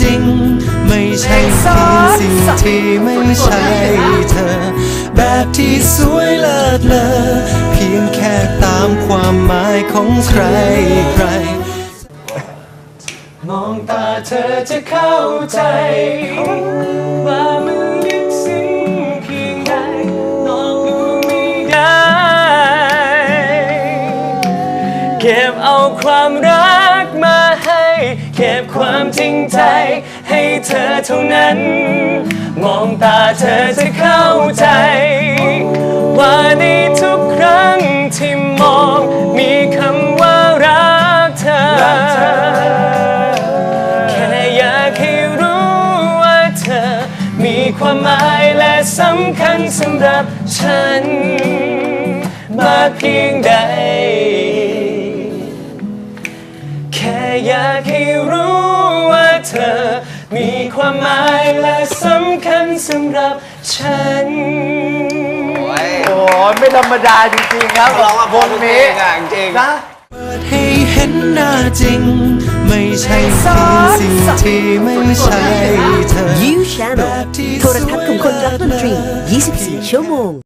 จริง ไม่ใช่เพียงสิ่งที่ไม่ใช่เธอ แบบที่สวยเลิศเลอเพียงแค่ตามความหมายของใครใคร มองตาเธอจะเข้าใจ ว่ามันลึกซึ้งเพียงใดนอกลวงไม่ได้ เก็บเอาความรัก เก็บความจริงใจ ให้เธอเท่านั้น มองตาเธอจะเข้าใจ ว่าในทุกครั้งที่มองมีคำว่ารักเธอ แค่อยากให้รู้ว่าเธอ มีความหมายและสำคัญสำหรับฉัน มากเพียงใด แค่อยาก ให้รู้ว่าเธอ มีความหมายและสำคัญสำหรับฉัน โอ้ยไม่ธรรมดาจริงๆครับร้องมาคพ้นนนี้นี้จริงนะ เปิดให้เห็นหน้าจริง ไม่ใช่เพียงสิ่งที่ไม่ใช่เธอ You Channel โทรทัศน์ของคนรักดนตรี 24 ชั่วโมง